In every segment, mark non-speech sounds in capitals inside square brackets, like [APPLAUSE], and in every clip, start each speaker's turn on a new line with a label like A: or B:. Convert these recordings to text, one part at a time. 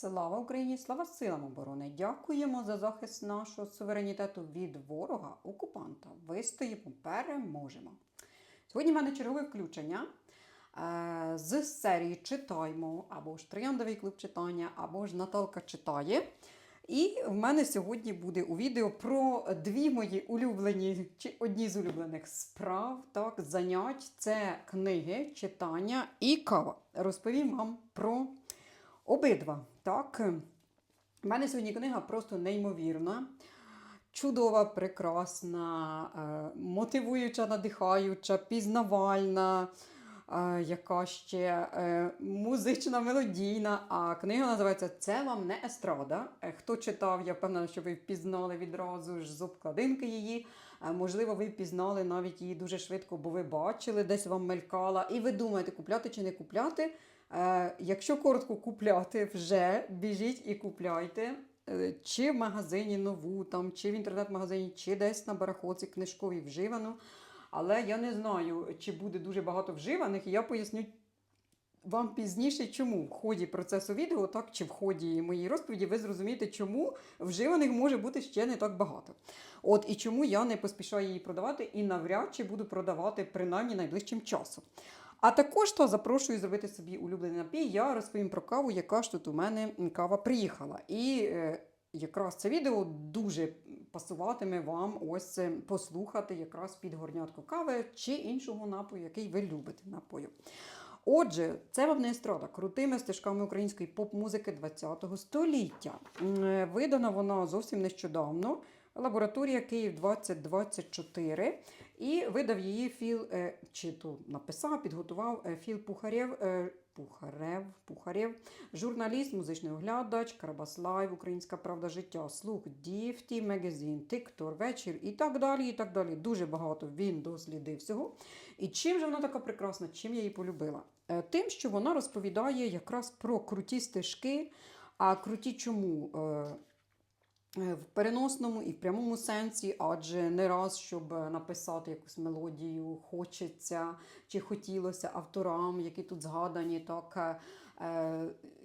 A: Слава Україні! Слава силам оборони! Дякуємо за захист нашого суверенітету від ворога, окупанта. Вистоїмо, переможемо. Сьогодні в мене чергове включення е, з серії Читаймо або ж Трояндовий клуб читання, або ж Наталка читає. І в мене сьогодні буде у відео про дві мої улюблені чи одні з улюблених справ, так, занять. Це книги, читання і кава. Розповім вам про обидва. Так. У мене сьогодні книга просто неймовірна. Чудова, прекрасна, е, мотивуюча, надихаюча, пізнавальна, е, яка ще е, музична, мелодійна. А книга називається Це вам не естрада. Е, Хто читав, я впевнена, що ви впізнали відразу ж з обкладинки її. Е, Можливо, ви впізнали навіть її дуже швидко, бо ви бачили, десь вам мелькала. І ви думаєте, купляти чи не купляти. Е, Якщо коротко купляти, вже біжіть і купляйте. Е, Чи в магазині нову, там, чи в інтернет-магазині, чи десь на барахолці книжковій вживану. Але я не знаю, чи буде дуже багато вживаних, і я поясню вам пізніше, чому в ході процесу відео, так чи в ході моєї розповіді, ви зрозумієте, чому вживаних може бути ще не так багато. От і чому я не поспішаю її продавати і навряд чи буду продавати принаймні найближчим часом. А також то запрошую зробити собі улюблений напій. Я розповім про каву, яка ж тут у мене кава приїхала. І е, якраз це відео дуже пасуватиме вам ось послухати якраз під горнятку кави чи іншого напою, який ви любите напою. Отже, це вам не естрада крутими стежками української поп-музики ХХ століття. Е, Видана вона зовсім нещодавно. Лабораторія Київ 2024. І видав її Філ, е, чи то написав, підготував е, Філ Пухарєв, е, Пухарев, Пухарєв, журналіст, музичний оглядач, Карабас Лайв, Українська правда життя, слух, Діфті, Мегазін, Тиктор, вечір і так далі. і так далі. Дуже багато він дослідив всього. І чим же вона така прекрасна, чим я її полюбила? Тим, що вона розповідає якраз про круті стежки. А круті чому? Е, Е, в переносному і в прямому сенсі, адже не раз, щоб написати якусь мелодію, хочеться чи хотілося авторам, які тут згадані, так е,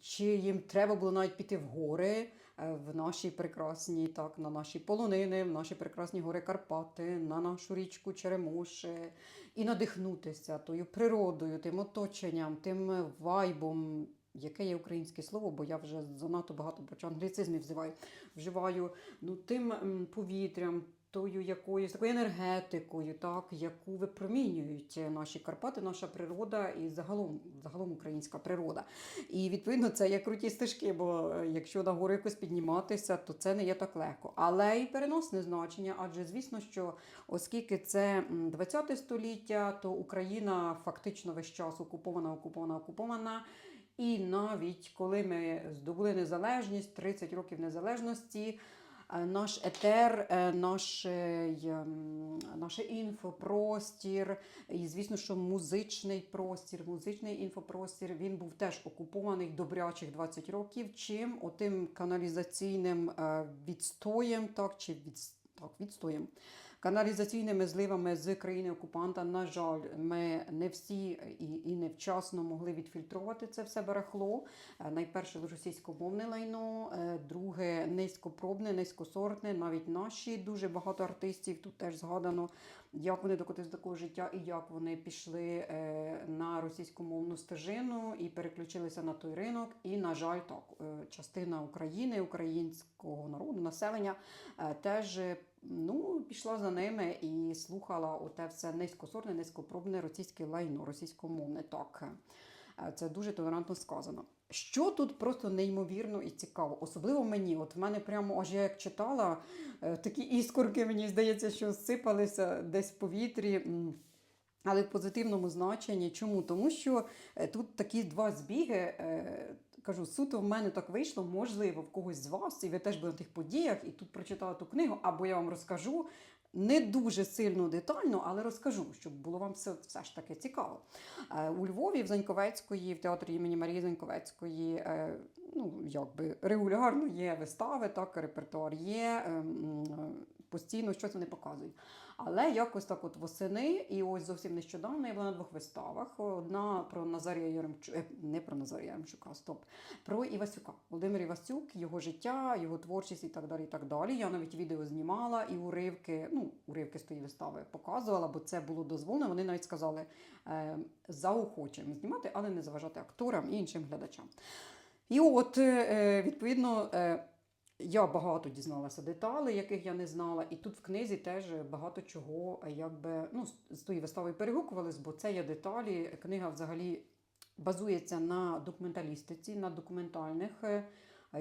A: чи їм треба було навіть піти в гори е, в наші прекрасні, так, на наші полонини, в наші прекрасні гори Карпати, на нашу річку Черемош, е, і надихнутися тою природою, тим оточенням, тим вайбом. Яке є українське слово, бо я вже занадто багато бачу англіцизмів вживаю, вживаю ну, тим повітрям, тою якоюсь такою енергетикою, так, яку випромінюють наші Карпати, наша природа і загалом, загалом українська природа. І відповідно це є круті стежки, бо е, якщо на гору якось підніматися, то це не є так легко. Але і переносне значення, адже звісно, що оскільки це м, 20 століття, то Україна фактично весь час окупована, окупована, окупована. І навіть коли ми здобули незалежність, 30 років незалежності, е, наш етер, наш, е, наш інфопростір, і звісно, що музичний простір, музичний інфопростір, він був теж окупований добрячих 20 років. Чим отим каналізаційним е, відстоєм, так чи від, так, відстоєм. Каналізаційними зливами з країни окупанта, на жаль, ми не всі і, і невчасно могли відфільтрувати це все барахло. Е, Найперше російськомовне лайно, е, друге низькопробне, низькосортне. Навіть наші дуже багато артистів тут теж згадано, як вони докотились до такого життя і як вони пішли е, на російськомовну стежину і переключилися на той ринок. І, на жаль, так, частина України, українського народу, населення теж. Ну, пішла за ними і слухала оте все низькосорне, низькопробне російське лайно, російськомовне. Так, Е, це дуже толерантно сказано. Що тут просто неймовірно і цікаво, особливо мені. От в мене прямо аж я як читала, е, такі іскорки, мені здається, що сипалися десь в повітрі. Але в позитивному значенні. Чому? Тому що е, тут такі два збіги. Кажу, суто в мене так вийшло, можливо, в когось з вас, і ви теж були на тих подіях, і тут прочитала ту книгу, або я вам розкажу не дуже сильно детально, але розкажу, щоб було вам все, все ж таки цікаво. Е, У Львові, в Заньковецької, в театрі імені Марії Заньковецької, е, ну, якби регулярно є вистави, так, репертуар є. Е, постійно щось вони показують. Але якось так от восени, і ось зовсім нещодавно я була на двох виставах. Одна про Назарія Яремчука, не про Назарія Яремчука, стоп, про Івасюка. Володимир Івасюк, його життя, його творчість і так далі. і так далі. Я навіть відео знімала і уривки, ну, уривки з тої вистави показувала, бо це було дозволено. Вони навіть сказали, е, заохочуємо знімати, але не заважати акторам і іншим глядачам. І от, е, відповідно, е, я багато дізналася деталей, яких я не знала. І тут в книзі теж багато чого, якби ну, з- з тої вистави перегукувались, бо це є деталі. Книга взагалі базується на документалістиці, на документальних. е,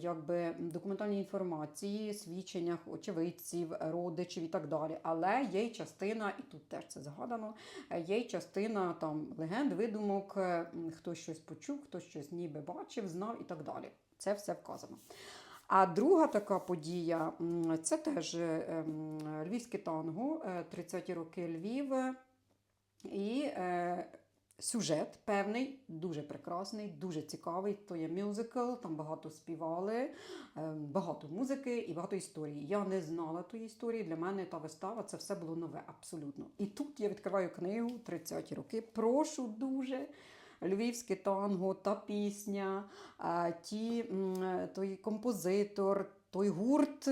A: Якби документальній інформації, свідченнях очевидців, родичів і так далі. Але є й частина, і тут теж це згадано, е, є й частина там легенд, видумок, е, хтось щось почув, хтось щось ніби бачив, знав і так далі. Це все вказано. А друга така подія це теж е, львівське танго, е, 30-ті роки Львів. е, І е, сюжет певний, дуже прекрасний, дуже цікавий. То є мюзикл, там багато співали, е, багато музики і багато історії. Я не знала тої історії. Для мене та вистава це все було нове, абсолютно. І тут я відкриваю книгу 30-ті роки. Прошу дуже. Львівське танго, та пісня, ті, той композитор, той гурт,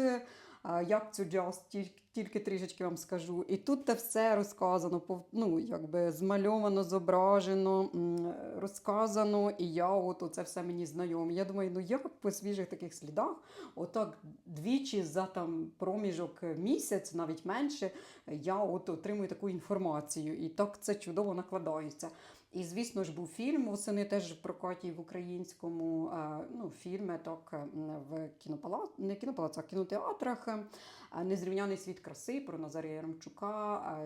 A: як цю джаз, тільки, трішечки вам скажу. І тут те все розказано, ну, якби змальовано, зображено, розказано, і я от це все мені знайоме. Я думаю, ну як по свіжих таких слідах, отак двічі за там проміжок місяць, навіть менше, я от отримую таку інформацію. І так це чудово накладається. І, звісно ж, був фільм восени теж в в українському ну, фільми, так в кінопалац, не кінопалацах, кінотеатрах. Незрівняний світ краси про Назарія Яремчука,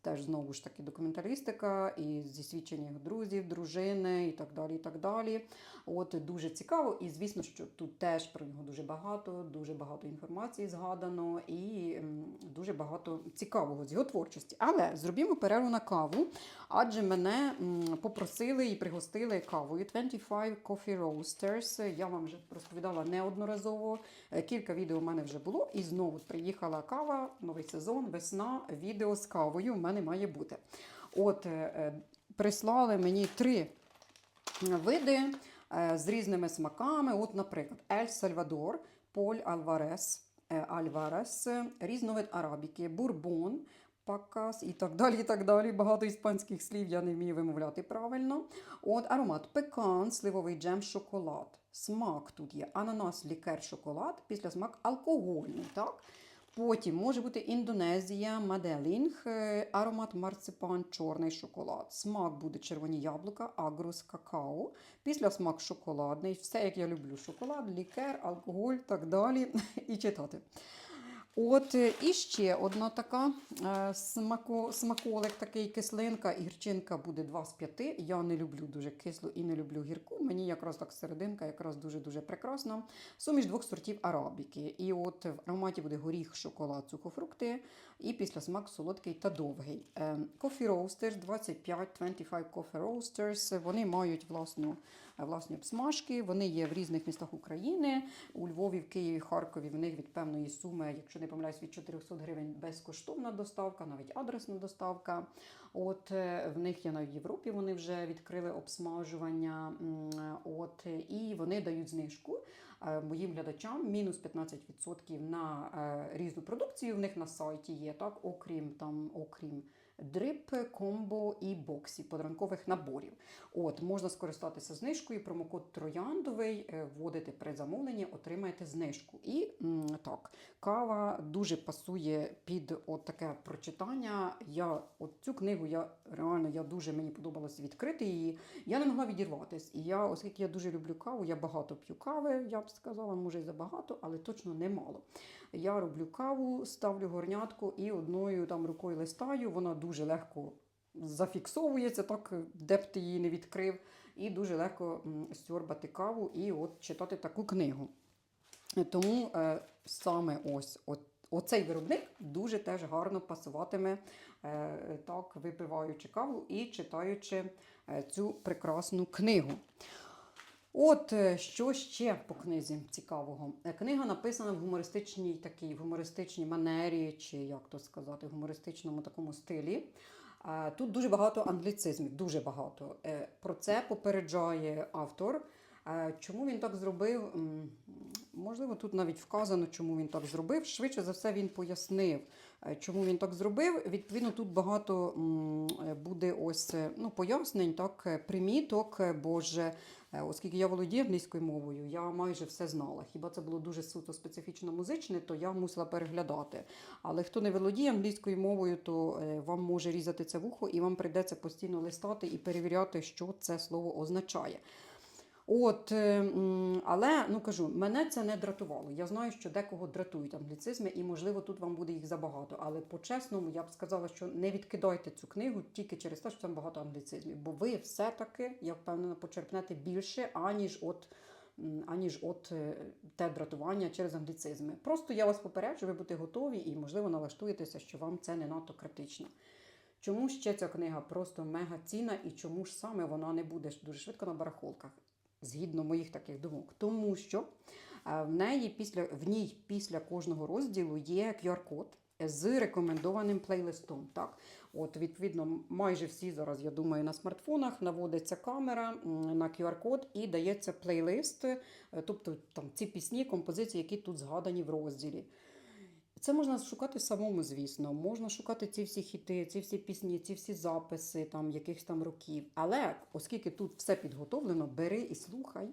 A: теж знову ж таки документалістика і зі свідчень його друзів, дружини і так далі. і так далі. От дуже цікаво, і звісно, що тут теж про нього дуже багато, дуже багато інформації згадано і дуже багато цікавого з його творчості. Але зробімо перерву на каву, адже мене попросили і пригостили кавою 25 Coffee Roasters. Я вам вже розповідала неодноразово. Е, Кілька відео в мене вже було, і знову приїхала кава, новий сезон, весна, відео з кавою в мене має бути. От е, е, прислали мені три види е, з різними смаками. От, наприклад, Ель Сальвадор, Поль Альварес, Альварес, різновид арабіки, бурбон. Пакас і так далі, і так далі. Багато іспанських слів я не вмію вимовляти правильно. От аромат пекан, сливовий джем, шоколад. Смак тут є ананас, лікер, шоколад, після смак алкогольний. Так? Потім може бути Індонезія, Маделінг, е, аромат марципан, чорний шоколад. Смак буде червоні яблука, агрус, какао. Після смак шоколадний. Все, як я люблю: шоколад, лікер, алкоголь, так далі. [LAUGHS] І читати. От е, і ще одна така е, смако, смаколик, такий кислинка гірчинка буде 2 з 5. Я не люблю дуже кислу і не люблю гірку. Мені якраз так серединка, якраз дуже-дуже прекрасна. Суміш двох сортів арабіки. І от в ароматі буде горіх, шоколад, сухофрукти, і після смак солодкий та довгий. Coffee Roasters 25 25 Coffee Roasters. Вони мають власну, власні обсмажки. Вони є в різних містах України. У Львові, в Києві, Харкові. В них від певної суми, якщо не помиляюсь, від 400 гривень безкоштовна доставка, навіть адресна доставка. От е, в них є в Європі. Вони вже відкрили обсмажування. От і вони дають знижку е, моїм глядачам мінус 15% на е, різну продукцію. В них на сайті є так, окрім там, окрім. Дрип, комбо і боксі подарункових наборів. От можна скористатися знижкою. Промокод Трояндовий е, вводите при замовленні, отримаєте знижку. І так, кава дуже пасує під от таке прочитання. Я от цю книгу я реально я дуже мені подобалося відкрити її. Я не могла відірватись. І я, оскільки я дуже люблю каву, я багато п'ю кави, я б сказала, може і забагато, але точно немало. Я роблю каву, ставлю горнятку і одною там рукою листаю. Вона дуже легко зафіксовується, так де б ти її не відкрив, і дуже легко сьорбати каву і от читати таку книгу. Тому е, саме ось от, оцей виробник дуже теж гарно пасуватиме, е, так, випиваючи каву і читаючи е, цю прекрасну книгу. От е, що ще по книзі цікавого. Е, Книга написана в гумористичній такій в гумористичній манері, чи як то сказати, в гумористичному такому стилі. Е, Тут дуже багато англіцизмів, дуже багато. Про це попереджає автор. Чому він так зробив? Можливо, тут навіть вказано, чому він так зробив. Швидше за все, він пояснив, чому він так зробив. Відповідно, тут багато буде ось ну, пояснень, так, приміток, бо оскільки я володію англійською мовою, я майже все знала. Хіба це було дуже суто специфічно музичне, то я мусила переглядати. Але хто не володіє англійською мовою, то е, вам може різати це вухо, і вам прийдеться постійно листати і перевіряти, що це слово означає. От, е, але ну кажу, мене це не дратувало. Я знаю, що декого дратують англіцизми, і можливо тут вам буде їх забагато. Але по-чесному я б сказала, що не відкидайте цю книгу тільки через те, що там багато англіцизмів. Бо ви все-таки, я впевнена, почерпнете більше, аніж от. Аніж от е, те дратування через англіцизми. Просто я вас попереджу, ви будете готові і, можливо, налаштуєтеся, що вам це не надто критично. Чому ще ця книга просто мега цінна і чому ж саме вона не буде дуже швидко на барахолках? Згідно моїх таких думок. Тому що е, в неї після в ній після кожного розділу є QR-код з рекомендованим плейлистом. Так, от відповідно, майже всі зараз, я думаю, на смартфонах наводиться камера на QR-код і дається плейлист, е, тобто там ці пісні, композиції, які тут згадані в розділі. Це можна шукати самому, звісно. Можна шукати ці всі хіти, ці всі пісні, ці всі записи там якихось там років. Але оскільки тут все підготовлено, бери і слухай.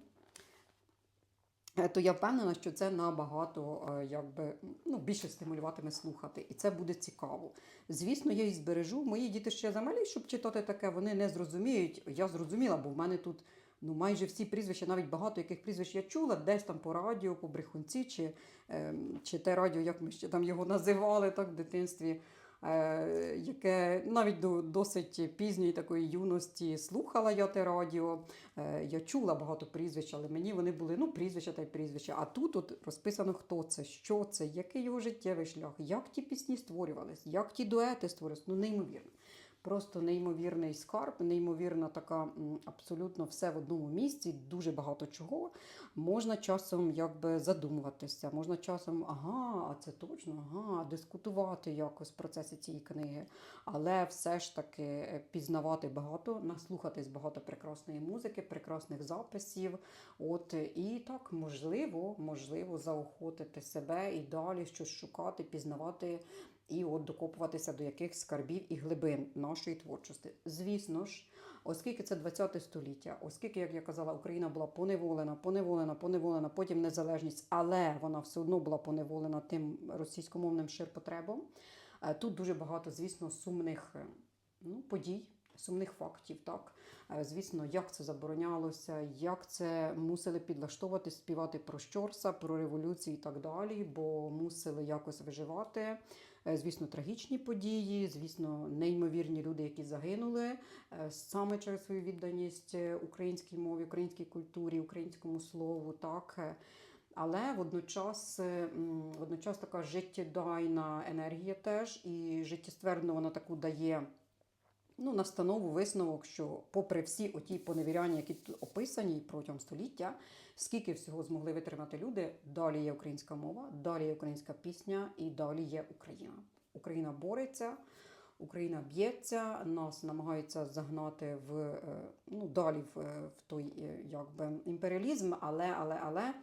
A: е, То я впевнена, що це набагато е, якби, ну, більше стимулюватиме слухати, і це буде цікаво. Звісно, я її збережу. Мої діти ще замалі, щоб читати таке, вони не зрозуміють. Я зрозуміла, бо в мене тут ну, майже всі прізвища, навіть багато яких прізвищ я чула, десь там по радіо, по брехунці, чи, ем, чи те радіо, як ми ще там його називали так, в дитинстві, е, яке навіть до досить пізньої такої юності слухала я те радіо. Е, я чула багато прізвищ, але мені вони були ну, прізвища та й прізвища. А тут от розписано, хто це, що це, який його життєвий шлях, як ті пісні створювались, як ті дуети створювалися. Ну, неймовірно. Просто неймовірний скарб, неймовірна така абсолютно все в одному місці, дуже багато чого. Можна часом якби задумуватися, можна часом, ага, а це точно, ага, дискутувати якось в процесі цієї книги. Але все ж таки е, пізнавати багато, наслухатись багато прекрасної музики, прекрасних записів. От і так можливо, можливо, заохотити себе і далі щось шукати, пізнавати і от докопуватися до яких скарбів і глибин нашої творчості. Звісно ж, оскільки це 20 століття, оскільки, як я казала, Україна була поневолена, поневолена, поневолена, потім незалежність, але вона все одно була поневолена тим російськомовним ширпотребом. е, Тут дуже багато, звісно, сумних е, ну, подій. Сумних фактів, так Е, звісно, як це заборонялося, як це мусили підлаштовувати, співати про Щорса, про революцію і так далі, бо мусили якось виживати. Е, Звісно, трагічні події, звісно, неймовірні люди, які загинули е, саме через свою відданість е, українській мові, українській культурі, українському слову. Так. Але водночас, водночас така життєдайна енергія теж, і життєствердно вона таку дає ну, настанову, висновок, що попри всі оті поневіряння, які тут описані протягом століття, скільки всього змогли витримати люди, далі є українська мова, далі є українська пісня і далі є Україна. Україна бореться, Україна б'ється, нас намагаються загнати в е, ну, далі в, е, в той е, якби імперіалізм, але, але, але.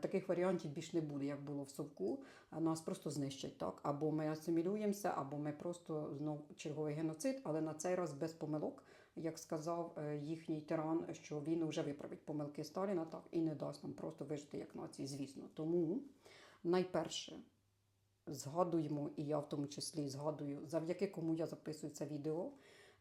A: Таких варіантів більш не буде, як було в совку. Нас просто знищать так. Або ми асимілюємося, або ми просто знов черговий геноцид, але на цей раз без помилок, як сказав е, їхній тиран, що він вже виправить помилки Сталіна, так і не дасть нам просто вижити як нації, звісно. Тому найперше згадуємо, і я в тому числі згадую, завдяки кому я записую це відео,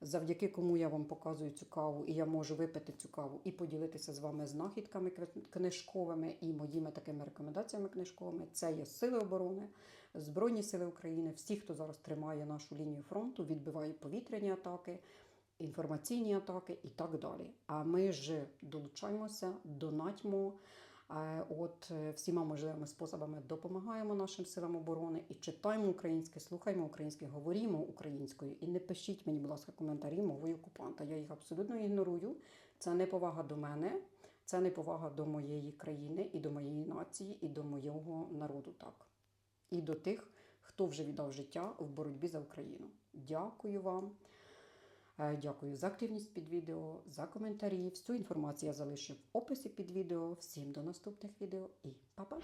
A: завдяки кому я вам показую цю каву, і я можу випити цю каву і поділитися з вами знахідками книжковими і моїми такими рекомендаціями книжковими. Це є Сили оборони, Збройні Сили України, всі, хто зараз тримає нашу лінію фронту, відбиває повітряні атаки. Інформаційні атаки і так далі. А ми ж долучаємося, донатьмо, От е, всіма можливими способами допомагаємо нашим силам оборони і читаємо українське, слухаємо українське, говоримо українською. І не пишіть мені, будь ласка, коментарі мовою окупанта. Я їх абсолютно ігнорую. Це не повага до мене. Це неповага до моєї країни і до моєї нації, і до моєго народу. Так. І до тих, хто вже віддав життя в боротьбі за Україну. Дякую вам. Е, Дякую за активність під відео, за коментарі. Всю інформацію я залишив в описі під відео. Всім до наступних відео і па-па!